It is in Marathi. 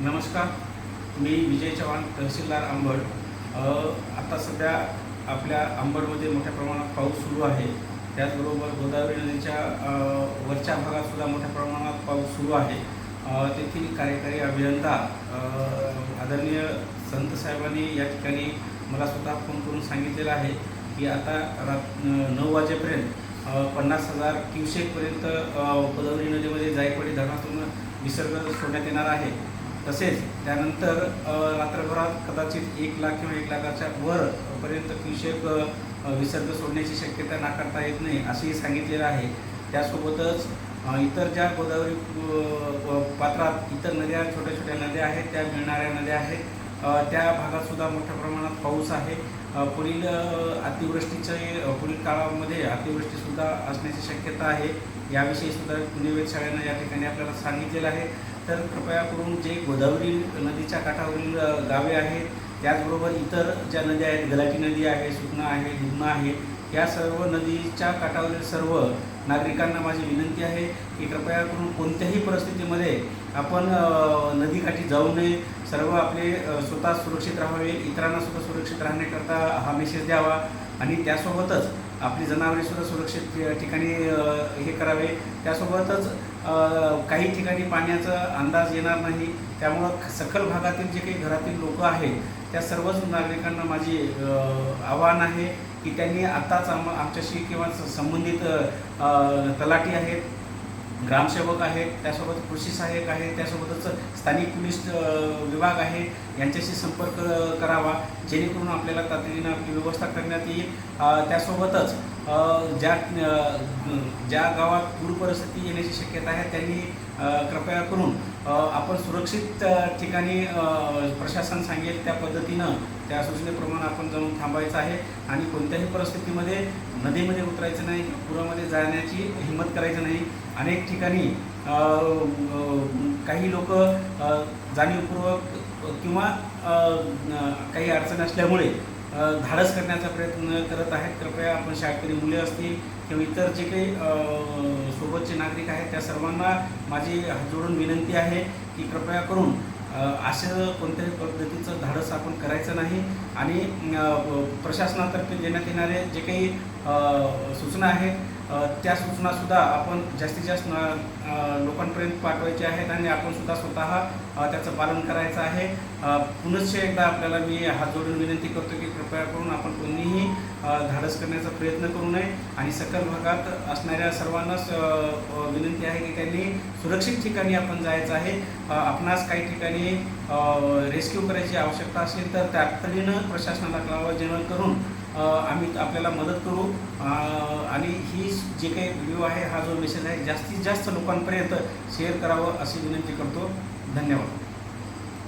नमस्कार. मी विजय चव्हाण तहसीलदार अंबड. आता सध्या आपल्या अंबडमध्ये मोठ्या प्रमाणात पाऊस सुरू आहे. त्याचबरोबर गोदावरी नदीच्या वरच्या भागातसुद्धा मोठ्या प्रमाणात पाऊस सुरू आहे. तेथील कार्यकारी अभियंता आदरणीय संत साहेबांनी या ठिकाणी मला स्वतः फोन करून सांगितलेलं आहे की आता रात नऊ वाजेपर्यंत पन्नास हजार क्युसेकपर्यंत गोदावरी नदीमध्ये जायकवाडी धरणातून विसर्ग सोडण्यात येणार आहे. तसेच त्यानंतर रात्रभरात कदाचित एक लाख किंवा एक लाखाच्या वर पर्यंत क्युसेक विसर्ग सोडण्याची शक्यता नाकारता येत नाही असेही सांगितलेलं आहे. त्यासोबतच इतर ज्या गोदावरी पात्रात इतर नद्या छोट्या छोट्या नद्या आहेत त्या मिळणाऱ्या नद्या आहेत त्या भागात सुद्धा मोठ्या प्रमाणात पाऊस आहे. पुढील अ, अतिवृष्टीचे पुढील काळामध्ये अतिवृष्टीसुद्धा असण्याची शक्यता आहे. याविषयी सुद्धा पुणे वेधशाळेनं या ठिकाणी आपल्याला सांगितलेलं आहे. तर कृपया करून जे गोदावरी नदीच्या काठावरील गावे आहेत त्याचबरोबर इतर ज्या नद्या आहेत गलाटी नदी आहे सुकना आहे दुधना आहे या सर्व नदीच्या काठावरील सर्व नागरिकांना माझी विनंती आहे की कृपया करून कोणत्याही परिस्थितीमध्ये आपण नदीकाठी जाऊ नये. सर्व आपले स्वतः सुरक्षित राहावे इतरांना सुद्धा सुरक्षित राहण्याकरता हा मेसेज द्यावा आणि त्यासोबतच आपली जनावरेसुद्धा सुरक्षित ठिकाणी हे करावे. त्यासोबतच काही ठिकाणी पाण्याचा अंदाज येणार नाही. त्यामुळं सखल भागातील जे काही घरातील लोक आहेत त्या सर्वच नागरिकांना माझी आव्हान आहे की त्यांनी आत्ताच आम आमच्याशी किंवा संबंधित तलाठी आहेत. ग्रामसेवक आहेत त्यासोबत कृषी सहाय्यक आहेत त्यासोबतच स्थानिक पोलीस विभाग आहे यांच्याशी संपर्क करावा जेणेकरून आपल्याला तातडीनं आपली व्यवस्था करण्यात येईल. त्यासोबतच ज्या ज्या गावात पूर परिस्थिती येण्याची शक्यता आहे त्यांनी कृपया करून आपण सुरक्षित ठिकाणी प्रशासन सांगेल त्या पद्धतीनं त्या सूचनेप्रमाणे आपण जाऊन थांबायचं आहे आणि कोणत्याही परिस्थितीमध्ये नदीमध्ये उतरायचं नाही पुरामध्ये जाण्याची हिंमत करायचं नाही. अनेक ठिकाणी काही लोक जाणीवपूर्वक किंवा काही अडचण असल्यामुळे धाडस करण्याचा प्रयत्न करत आहेत. कृपया आपण शाळकरी मुले असतील किंवा इतर जे काही सोबतचे नागरिक आहेत त्या सर्वांना माझी हात जोडून विनंती आहे की कृपया करून अशा असं कोणत्याही पद्धतीचं धाडस आपण करायचं नाही. आणि प्रशासनातर्फे देण्यात येणारे जे काही सूचना आहेत त्या सूचनासुद्धा आपण जास्तीत जास्त लोकांपर्यंत पाठवायच्या आहेत आणि आपण सुद्धा स्वतः त्याचं पालन करायचं आहे. पुनश्च एकदा आपल्याला मी हात जोडून विनंती करतो की कृपया करून आपण कोणीही धाडस करण्याचा प्रयत्न करू नये आणि सकल भागात असणाऱ्या सर्वांनाच विनंती आहे की त्यांनी सुरक्षित ठिकाणी आपण जायचं आहे. आपणास काही ठिकाणी रेस्क्यू करायची आवश्यकता असेल तर तातडीनं प्रशासनाला कळावं जेणेकरून आम्ही आपल्याला मदत करू. आणि ही जे काही व्हिडिओ आहे हा जो मेसेज आहे जास्तीत जास्त लोकांपर्यंत शेअर करावं अशी विनंती करतो. धन्यवाद.